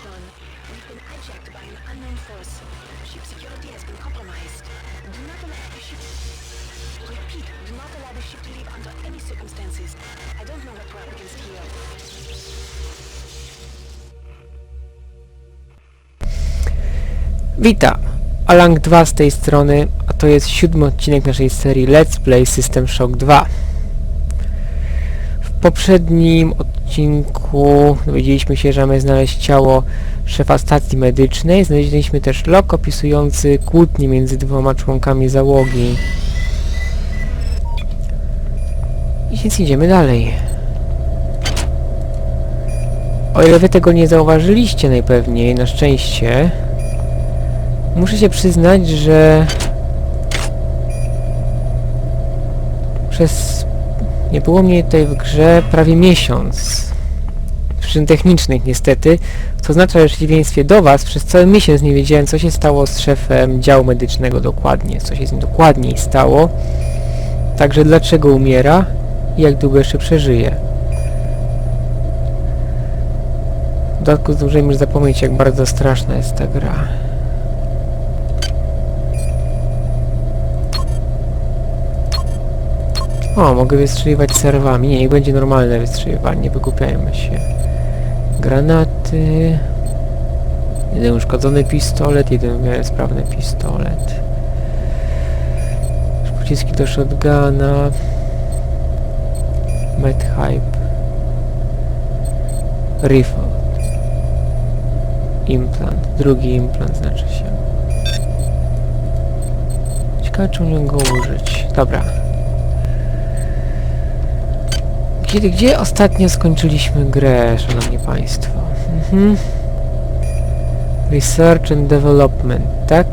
We've been hijacked by an unknown force. Ship security has been compromised. Do not allow the ship... Repeat, do not allow the ship to leave under any circumstances. I don't know what we're up against here. Witam! Alang 2 z tej strony, a to jest siódmy odcinek naszej serii Let's Play System Shock 2. W poprzednim odcinku dowiedzieliśmy się, że mamy znaleźć ciało szefa stacji medycznej. Znaleźliśmy też log opisujący kłótnię między dwoma członkami załogi. I więc idziemy dalej. O ile wy tego nie zauważyliście najpewniej, na szczęście, Muszę się przyznać, że przez nie było mnie tutaj w grze prawie miesiąc. Przyczyn technicznych niestety, co oznacza, w przeciwieństwie do Was przez cały miesiąc nie wiedziałem co się stało z szefem działu medycznego dokładnie, co się z nim dokładniej stało, także dlaczego umiera i jak długo jeszcze przeżyje. W dodatku zdążyłem już zapomnieć jak bardzo straszna jest ta gra. O, mogę wystrzeliwać serwami. Nie, niech będzie normalne wystrzeliwanie, nie wygłupiajmy się. Granaty... Jeden uszkodzony pistolet, jeden w miarę sprawny pistolet. Pociski do shotguna. Med hype. Rifle. Implant. Drugi implant znaczy się. Ciekawe czy umiem go użyć. Dobra. Kiedy, gdzie ostatnio skończyliśmy grę, szanowni państwo? Mhm. Research and Development, tak?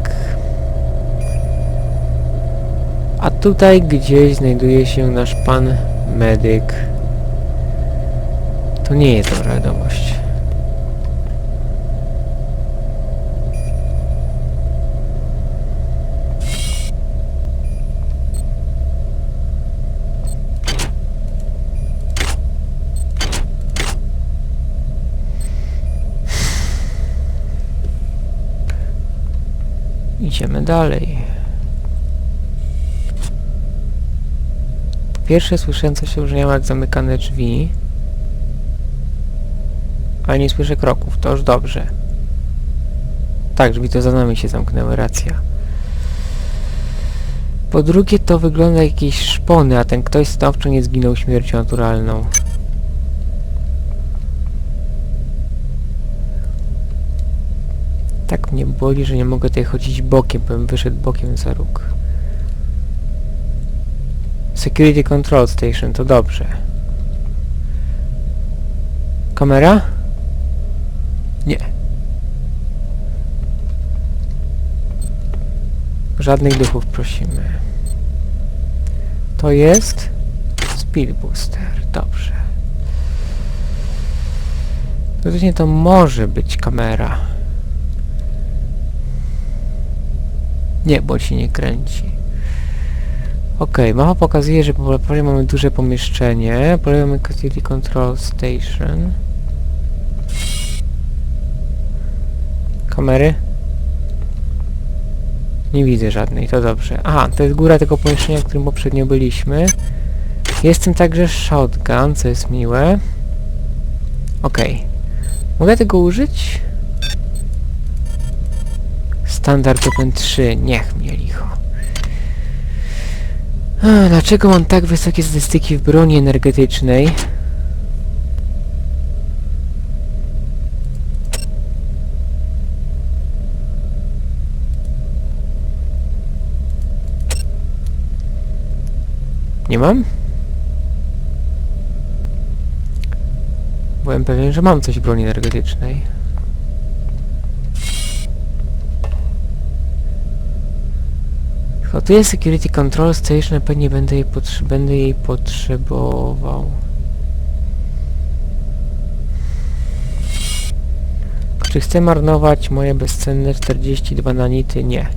A tutaj gdzieś znajduje się nasz pan medyk. To nie jest dobra wiadomość. Idziemy dalej. Pierwsze słyszę coś o jak zamykane drzwi. Ale nie słyszę kroków, to już dobrze. Tak, drzwi to za nami się zamknęły, racja. Po drugie to wygląda jak jakieś szpony, a ten ktoś stanowczo nie zginął śmiercią naturalną. Tak mnie boli, że nie mogę tutaj chodzić bokiem, bo bym wyszedł bokiem za róg. Security Control Station, to dobrze. Kamera? Nie. Żadnych duchów prosimy. To jest Speed Booster, dobrze. Teoretycznie to może być kamera. Nie, bo się nie kręci. Okej, mapa pokazuje, że po prawej mamy duże pomieszczenie. Po lewej mamy Facility Control Station. Kamery? Nie widzę żadnej, to dobrze. Aha, to jest góra tego pomieszczenia, w którym poprzednio byliśmy. Jest tym także shotgun, co jest miłe. Okej. Mogę tego użyć? Standard Open 3, niech mnie licho. A, dlaczego mam tak wysokie statystyki w broni energetycznej? Nie mam? Byłem pewien, że mam coś w broni energetycznej. O, tu jest Security Control Station, pewnie będę jej, potrze będę jej potrzebował. Czy chcę marnować moje bezcenne 42 nanity? Nie.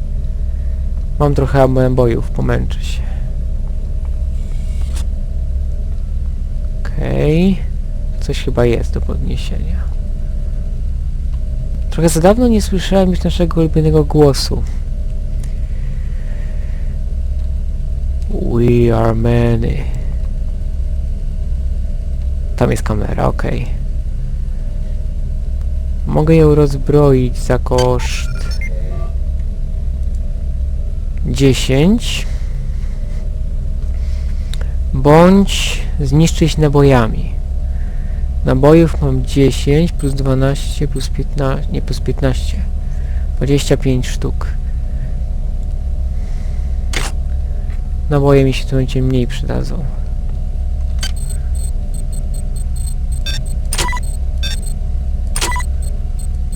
Mam trochę nabojów, pomęczę się. Okej. Okay. Coś chyba jest do podniesienia. Trochę za dawno nie słyszałem już naszego ulubionego głosu. We are many. Tam jest kamera, okej. Mogę ją rozbroić za koszt 10 bądź zniszczyć nabojami. Nabojów mam 10 plus 12 plus 15, nie plus 15. 25 sztuk. Naboje mi się tu będzie mniej przydadzą.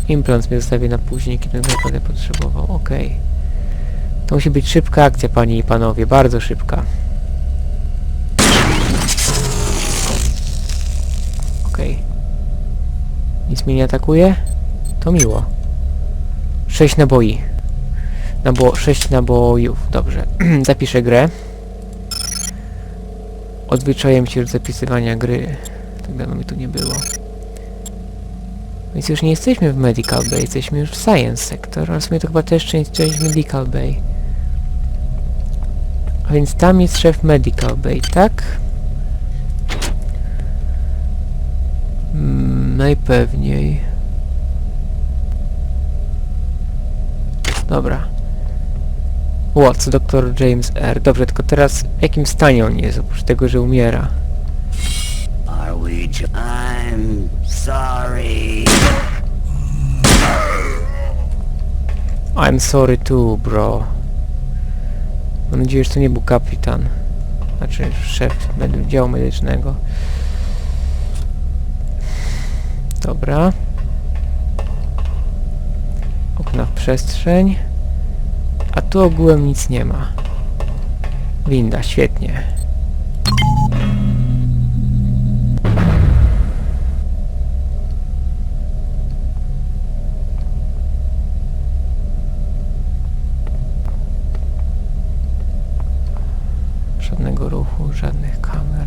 Implant mnie zostawię na później, kiedy będę potrzebował. Okej. To musi być szybka akcja, panie i panowie. Bardzo szybka. Okej. Nic mnie nie atakuje? To miło. 6 naboi. Nabo 6 nabojów. Dobrze. Zapiszę grę. Odzwyczaiłem się od zapisywania gry. Tak dawno mi tu nie było. Więc już nie jesteśmy w Medical Bay, jesteśmy już w Science Sector, a w sumie to chyba też część, część Medical Bay. A więc tam jest szef Medical Bay, tak? Mm, najpewniej. Dobra. Watts, dr James R. Dobrze, tylko teraz w jakim stanie on jest, oprócz tego, że umiera? Are we? Ju- I'm sorry. I'm sorry too, bro. Mam nadzieję, że to nie był kapitan. Znaczy szef medy- działu medycznego. Dobra. Okna w przestrzeń. Tu ogółem nic nie ma. Winda, świetnie. Żadnego ruchu, żadnych kamer.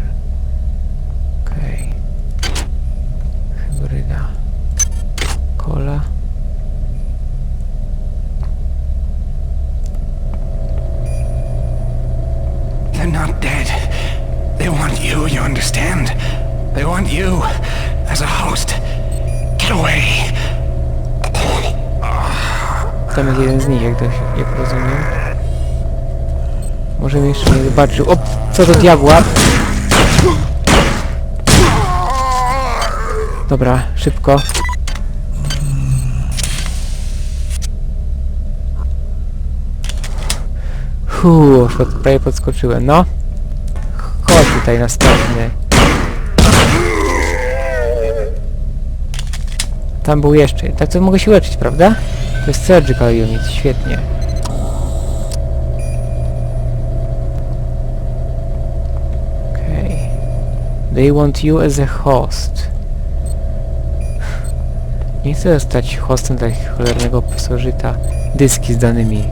Okej. Hybryda. Kola. They're not dead. They want you, you understand? They want you as a host. Get away. Tam jest jeden z nich, jak, to, się- jak rozumiem. Może jeszcze nie zobaczył. O, co do diabła! Dobra, szybko. Huu, pod, prawie podskoczyłem, no. Chodź tutaj następny. Tam był jeszcze. Tak to mogę się leczyć, prawda? To jest surgical unit, świetnie. Okej. They want you as a host. Nie chcę zostać hostem dla cholernego pasożyta. Dyski z danymi.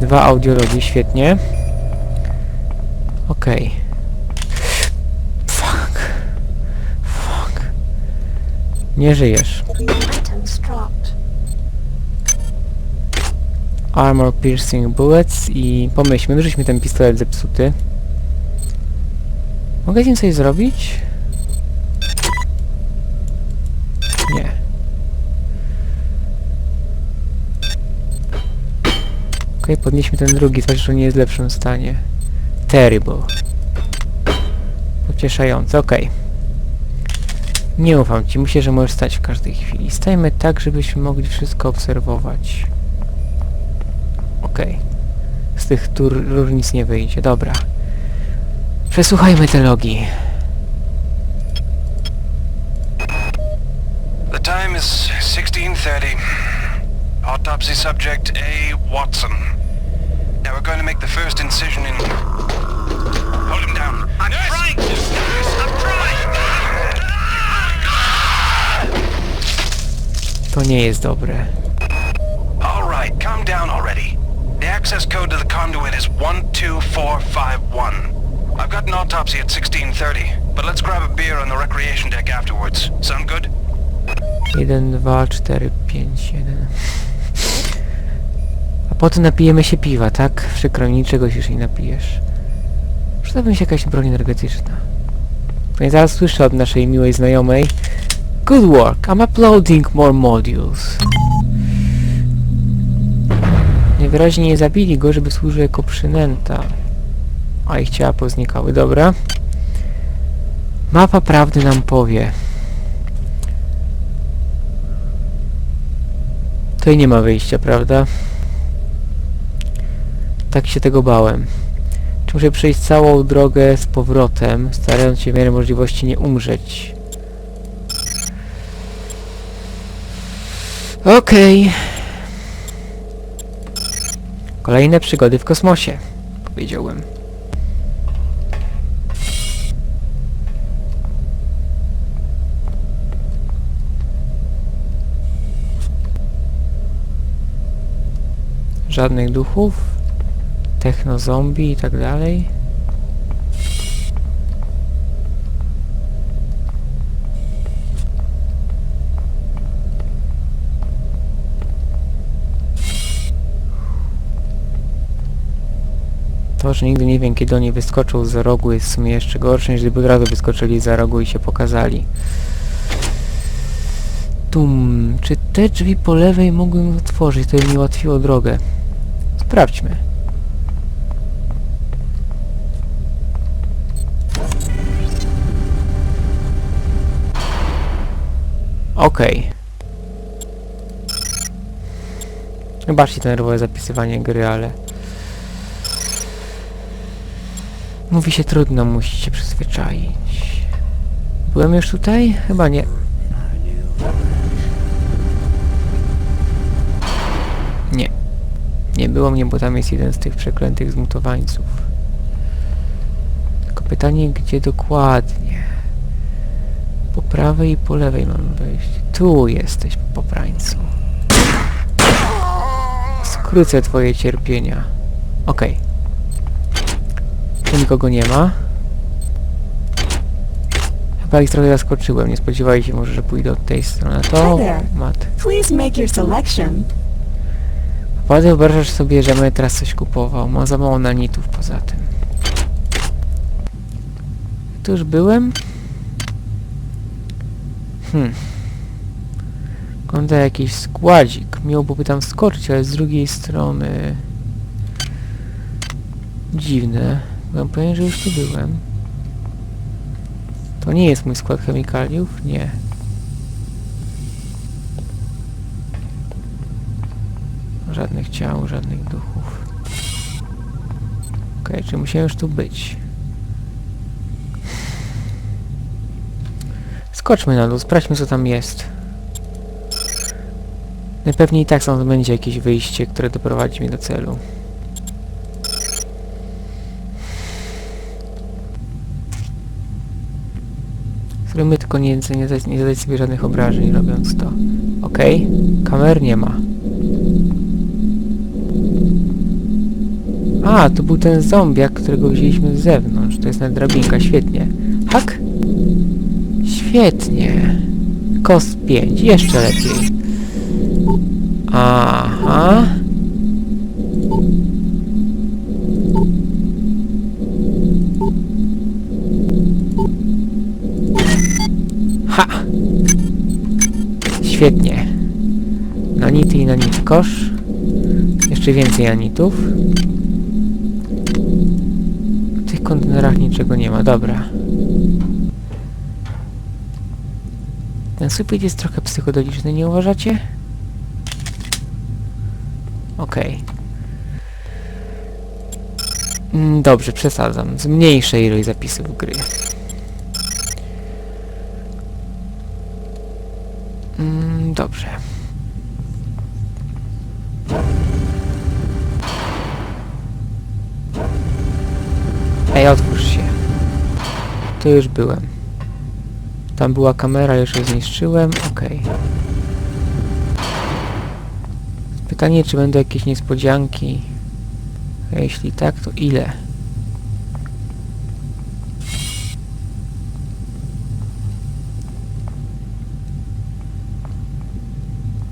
Dwa audiologi, świetnie. Okej. Fuck. Nie żyjesz. Armor Piercing Bullets i pomyślmy, no żeśmy ten pistolet zepsuty. Mogę z nim coś zrobić? Nie. Okej, podnieśmy ten drugi, zwłaszcza, że nie jest w lepszym stanie. Terrible. Pocieszające, okej. Nie ufam ci, myślę, że możesz stać w każdej chwili. Stajmy tak, żebyśmy mogli wszystko obserwować. Okej. Z tych tur rur nic nie wyjdzie, dobra. Przesłuchajmy te logi. The time is 16.30. Autopsy subject A. Watson. Now we're going to make the first incision in... Hold him down. I'm trying to. I'm trying. To nie jest dobre. All right, calm down already. The access code to the conduit is 12451. I've got an autopsy at 16.30, but let's grab a beer on the recreation deck afterwards. Sound good? 1, 2, 4, 5, 1. A potem napijemy się piwa, tak? Przykro mi, niczego się już nie napijesz. Przydałby mi się jakaś broń energetyczna. Pewnie zaraz słyszę od naszej miłej znajomej. Good work, I'm uploading more modules. Najwyraźniej nie zabili go, żeby służył jako przynęta. A ich ciała poznikały, dobra. Mapa prawdy nam powie. Tutaj nie ma wyjścia, prawda? Tak się tego bałem. Czy muszę przejść całą drogę z powrotem, starając się w miarę możliwości nie umrzeć? Okej. Kolejne przygody w kosmosie, powiedziałbym. Żadnych duchów, techno-zombie i tak dalej. To, że nigdy nie wiem, kiedy oni wyskoczą za rogu jest w sumie jeszcze gorsze, niż gdyby od razu wyskoczyli za rogu i się pokazali. Tum, czy te drzwi po lewej mogłem otworzyć? To by mi ułatwiło drogę. Sprawdźmy. Okej. Wybaczcie to nerwowe zapisywanie gry, ale... Mówi się trudno, musicie się przyzwyczaić. Byłem już tutaj? Chyba nie. Nie. Nie było mnie, bo tam jest jeden z tych przeklętych zmutowańców. Tylko pytanie, gdzie dokładnie? Po prawej i po lewej mam wejść. Tu jesteś, poprańcu. Skrócę twoje cierpienia. Okej. Tu nikogo nie ma. Chyba ich trochę zaskoczyłem. Nie spodziewali się może, że pójdę od tej strony. To... Mat. Please make your selection. Wyobrażasz sobie, że będę teraz coś kupował. Ma za mało nanitów poza tym. Tu już byłem? Hmm. Wygląda jakiś składzik. Miałby tam skoczyć, ale z drugiej strony... Dziwne. Byłem pewien, że już tu byłem. To nie jest mój skład chemikaliów? Nie. Żadnych ciał, żadnych duchów. Okej, czy musiałem już tu być? Skoczmy na dół, sprawdźmy co tam jest. Najpewniej i tak stąd będzie jakieś wyjście, które doprowadzi mnie do celu. Spróbujmy tylko nie, nie, zadać, nie zadać sobie żadnych obrażeń robiąc to. Okej, kamer nie ma. A, to był ten zombiak, którego wzięliśmy z zewnątrz. To jest na drabinka, świetnie. Hak? Świetnie. Kost 5, jeszcze lepiej. Aha. Świetnie. Nanity i nanity kosz. Jeszcze więcej nanitów. W tych kontenerach niczego nie ma, dobra. Ten sufit jest trochę psychodeliczny, nie uważacie? Okej. Mm, Dobrze, przesadzam. Zmniejszę ilość zapisów gry. Mm, Dobrze. Ej, otwórz się. Tu już byłem. Tam była kamera, już ją zniszczyłem. Okej. Pytanie, czy będą jakieś niespodzianki? A jeśli tak, to ile?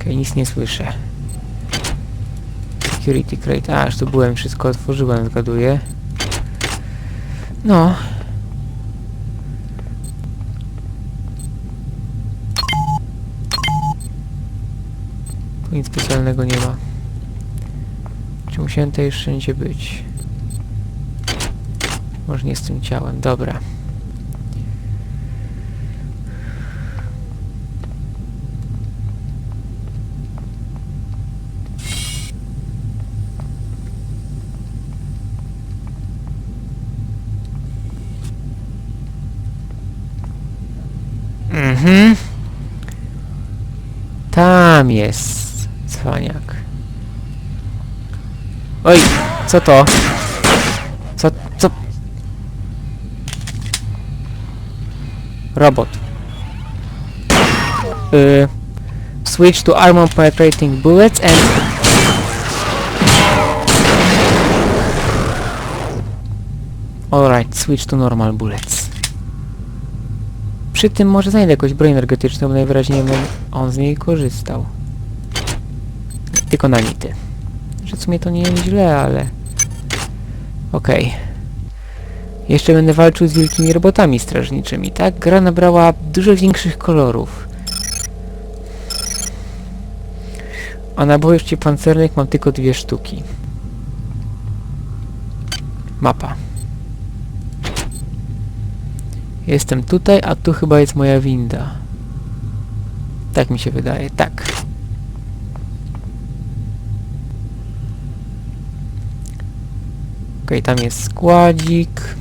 Okej, nic nie słyszę. Security crate. A, już tu byłem, wszystko otworzyłem, zgaduję. No. Tu nic specjalnego nie ma. Czy musiałem tutaj wszędzie być? Może nie z tym ciałem, dobra. Mhm. Tam jest cwaniak. Oj, co to? Co, co? Robot. Y, switch to armor penetrating bullets and... Alright, switch to normal bullets. Przy tym może znajdę jakąś broń energetyczną, bo najwyraźniej on- z niej korzystał. Tylko na nity. Że w sumie to nie jest źle, ale... Okej. Jeszcze będę walczył z wielkimi robotami strażniczymi, tak? Gra nabrała dużo większych kolorów. A nabojów pancernych mam tylko dwie sztuki. Mapa. Jestem tutaj, a tu chyba jest moja winda. Tak mi się wydaje, tak. Okej, tam jest składzik.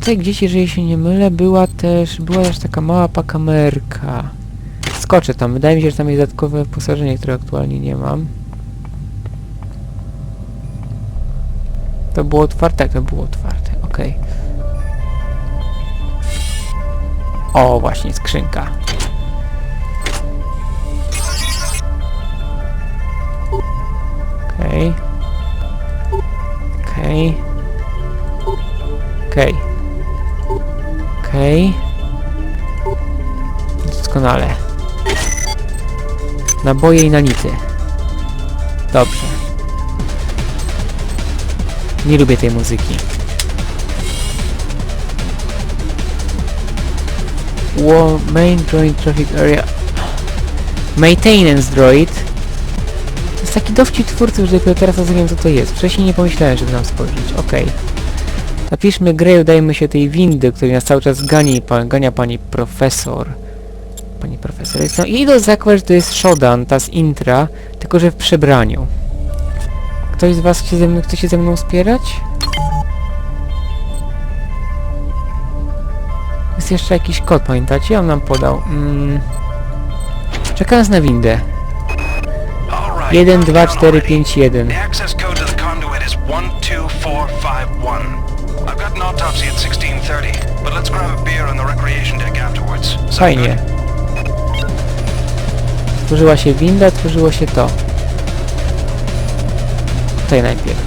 Tutaj gdzieś, jeżeli się nie mylę, była też, była też taka mała pakamerka. Skoczę tam, wydaje mi się, że tam jest dodatkowe wyposażenie, które aktualnie nie mam. To było otwarte? To było otwarte, okej. O, właśnie, skrzynka. Okej. Okej. Okej. Okej. Doskonale. Naboje i nanity. Dobrze. Nie lubię tej muzyki. War main droid traffic area. Maintenance droid. To jest taki dowcip twórców, że dopiero teraz rozumiem co to jest. Wcześniej nie pomyślałem, żeby nam spojrzeć. Okej. Napiszmy grę udajmy się tej windy, której nas cały czas gani, pa, gania pani profesor. Pani profesor. Jest, no, I idę zakład, że to jest Shodan, ta z intra, tylko że w przebraniu. Ktoś z was chce, ze mną, chce się ze mną wspierać? Jest jeszcze jakiś kod, pamiętacie? On nam podał. Mm. Czekając na windę. All right. 1, calm 2, down 4, already. 5, 1. The access code to the conduit is 12451. I've got an autopsy at 1630, but let's grab a beer on the recreation deck afterwards. Sound Fajnie. Tworzyła się winda, tworzyło się to. Tutaj najpierw.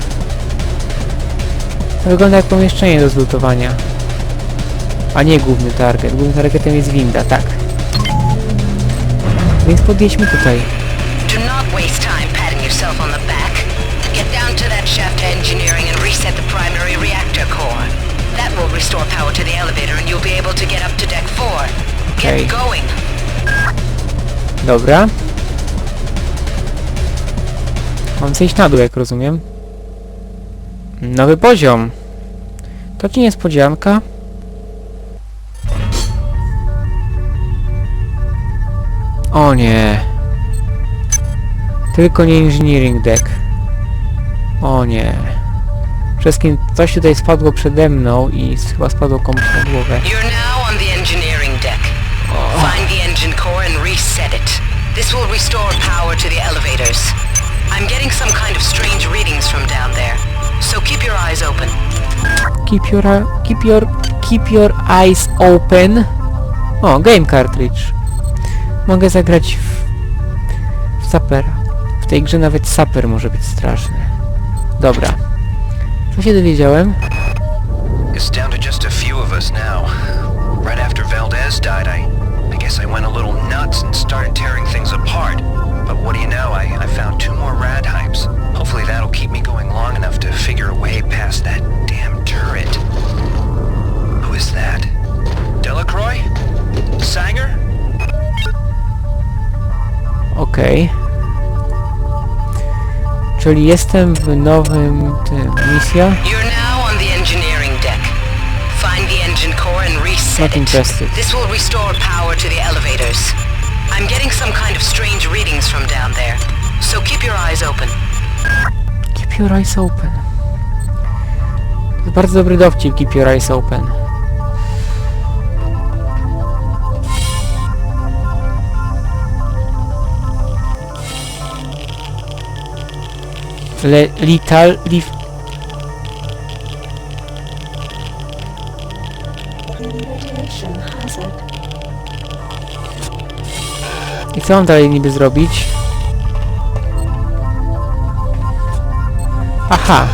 To wygląda jak pomieszczenie do zlutowania. A nie główny target. Głównym targetem jest winda, tak. Więc podjedźmy tutaj. Do not waste time patting yourself on the back. Get down to that shaft engineering and reset the primary reactor core. That will restore power to the elevator and you'll be able to get up to deck 4. Okay. Get going. Dobra. Mam zejść na dół, jak rozumiem. Nowy poziom. To ci niespodzianka. O nie. Tylko nie engineering deck. O nie. Wszystkim coś tutaj spadło przede mną i chyba spadło komuś na głowę. You're now on the engineering deck. Find the engine core and reset it. This will restore power to the elevators. I'm getting some kind of strange readings from down there. So keep your eyes open. Keep your, uh, keep your, keep your eyes open. O, game cartridge. Mogę zagrać w, w Sapera. W tej grze nawet Saper może być straszny. Dobra. Co się dowiedziałem? It's down to just a few of us now. Right after Valdez died, I, I guess I went a little nuts and started tearing things apart. But what do you know, I, I found two more rad hypes. Hopefully that'll keep me going long enough to figure a way past that damn turret. Who is that? Delacroix? Sanger? Okej. Czyli jestem w nowym tym misja. You're now on the engineering deck. Find the engine core and reset Not it. interested. This will restore power to the elevators. I'm getting some kind of strange readings from down there, so keep your eyes open. Keep your eyes open. To bardzo dobry dowcip, keep your eyes open. Le, lital, lif, Radiation hazard. I co mam dalej niby zrobić? Aha!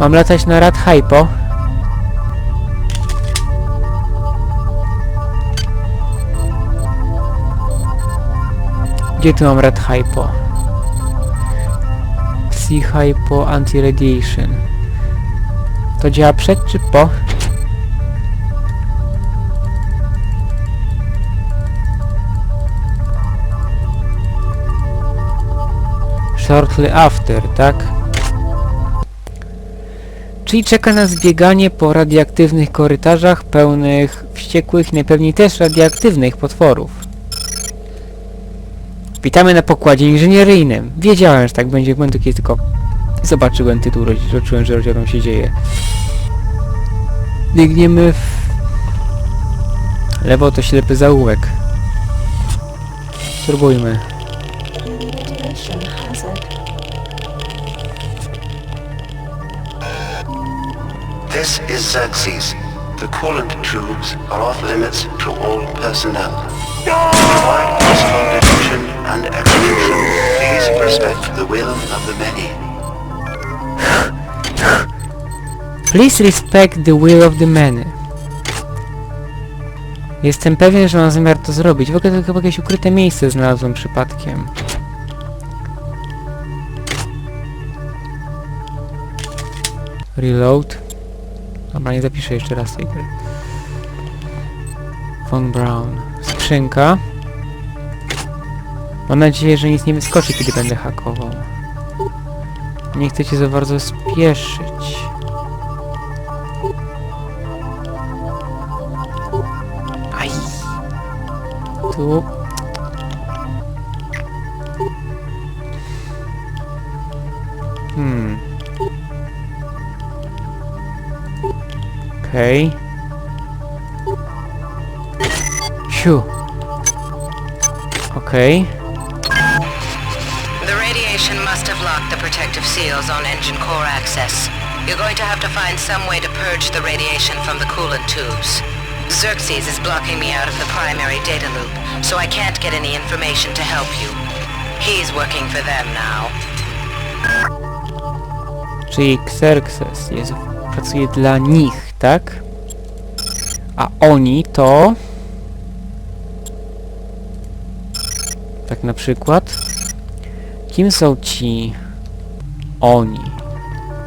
Mam latać na Rad Hypo. Gdzie tu mam Rad Hypo? Sea Hypo Anti-Radiation. To działa przed czy po? Shortly after, tak? Czyli czeka nas bieganie po radioaktywnych korytarzach pełnych wściekłych, najpewniej też radioaktywnych potworów. Witamy na pokładzie inżynieryjnym. Wiedziałem, że tak będzie w momentu, kiedy tylko zobaczyłem tytuł, zobaczyłem, że rozdział się dzieje. Biegniemy w... Lewo to ślepy zaułek. Spróbujmy. This is Xerxes. The coolant tubes are off limits to all personnel. Provide household detention and execution. Please respect the will of the many. Please respect the will of the many. Jestem pewien, że mam zamiar to zrobić. W ogóle chyba jakieś ukryte miejsce znalazłem przypadkiem. Reload. Dobra, nie zapiszę jeszcze raz tej gry. Von Braun. Skrzynka. Mam nadzieję, że nic nie wyskoczy, kiedy będę hakował. Nie chcę cię za bardzo spieszyć. Aj. Tu. Hmm. Okej. Siu. Okej. The radiation must have locked the protective seals on engine core access. You're going to have to find some way to purge the radiation from the coolant tubes. Xerxes is blocking me out of the primary data loop, so I can't get any information to help you. He's working for them now. Czyli Xerxes jest, pracuje dla nich, tak? A oni to... Tak na przykład? Kim są ci... Oni?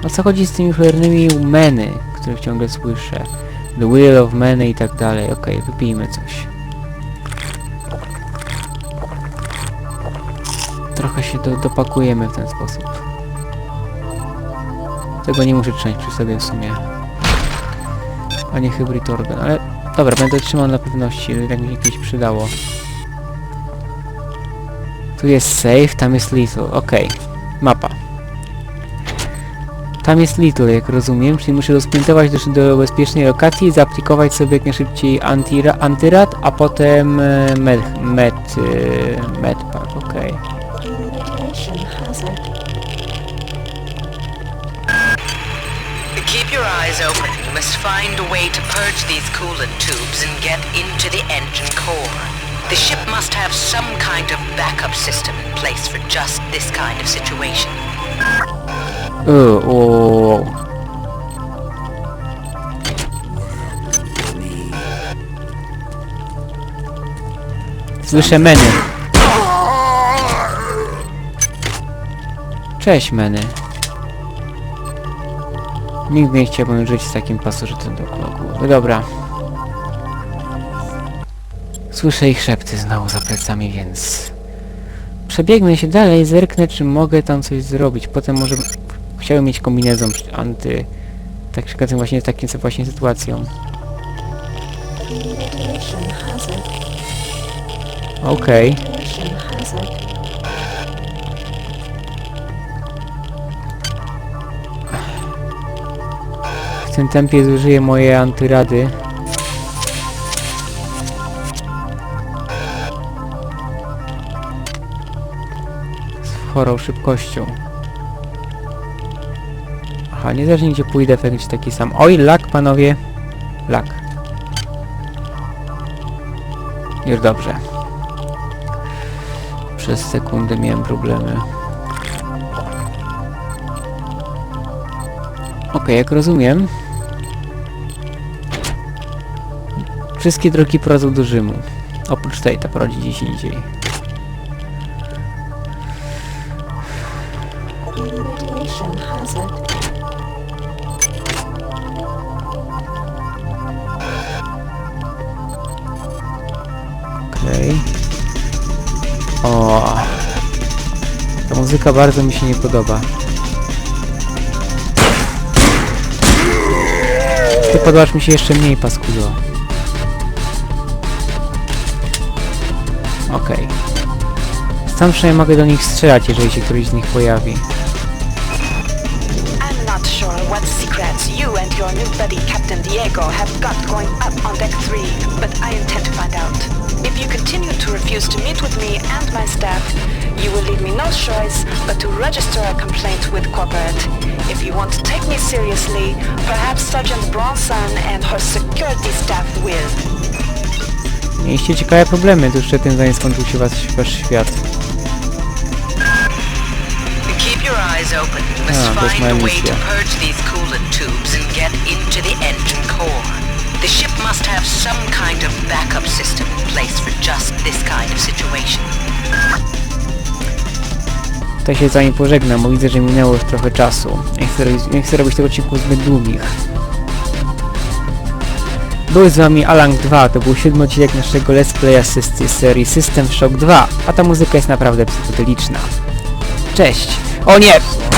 O co chodzi z tymi cholernymi meny, których ciągle słyszę? The Will of Many i tak dalej. Okej, wypijmy coś. Trochę się do, dopakujemy w ten sposób. Tego nie muszę trzymać przy sobie w sumie. A nie hybrid organ, ale... Dobra, będę trzymał na pewności, tak mi się kiedyś przydało. Tu jest safe, tam jest little, okej. Mapa. Tam jest little, jak rozumiem, czyli muszę rozpętować do, do bezpiecznej lokacji, zaaplikować sobie jak najszybciej antira, antyrad, a potem e, med, med, e, medpack, hazard. Keep your eyes open. Must find a way to purge these coolant tubes and get into the engine core. The ship must have some kind of backup system in place for just this kind of situation. Yy, o. Słyszę meny. Cześć meny. Nigdy nie chciałbym żyć z takim pasożytem dookoła głowy. Dobra. Słyszę ich szepty znowu za plecami, więc... Przebiegnę się dalej, zerknę czy mogę tam coś zrobić. Potem może... Chciałbym mieć kombinezon anty... Tak przykład właśnie takim właśnie sytuacją. Okej. Radiation tym tempie zużyję moje antyrady. Z chorą szybkością. Aha, niezależnie gdzie pójdę, będzie taki sam. Oj, lak, panowie. Lak. Już dobrze. Przez sekundę miałem problemy. Okej, jak rozumiem... Wszystkie drogi prowadzą do Rzymu. Oprócz tej, ta prowadzi gdzieś indziej. Okej. O. Ta muzyka bardzo mi się nie podoba. Ty podobasz mi się jeszcze mniej, paskudo. Okej. Sam przynajmniej mogę do nich strzelać, jeżeli się któryś z nich pojawi. I'm not sure what secrets you and your new buddy Captain Diego have got going up on deck 3, but I intend to find out. If you continue to refuse to meet with me and my staff, you will leave me no choice but to register a complaint with corporate. If you want to take me seriously, perhaps Sergeant Bronson and her security staff will. Mieliście ciekawe problemy tuż przed tym, zanim skończył się was, wasz świat. A to mission. purge these coolant tubes and get into the engine core. The ship must have some kind of backup system in place for just this kind of situation. To się z wami pożegnam, bo widzę, że minęło już trochę czasu. Nie chcę, robić, nie chcę robić tego odcinku zbyt długich. Był z wami Alang 2, to był siódmy odcinek naszego Let's Playa z serii System Shock 2, a ta muzyka jest naprawdę psychodeliczna. Cześć! O nie!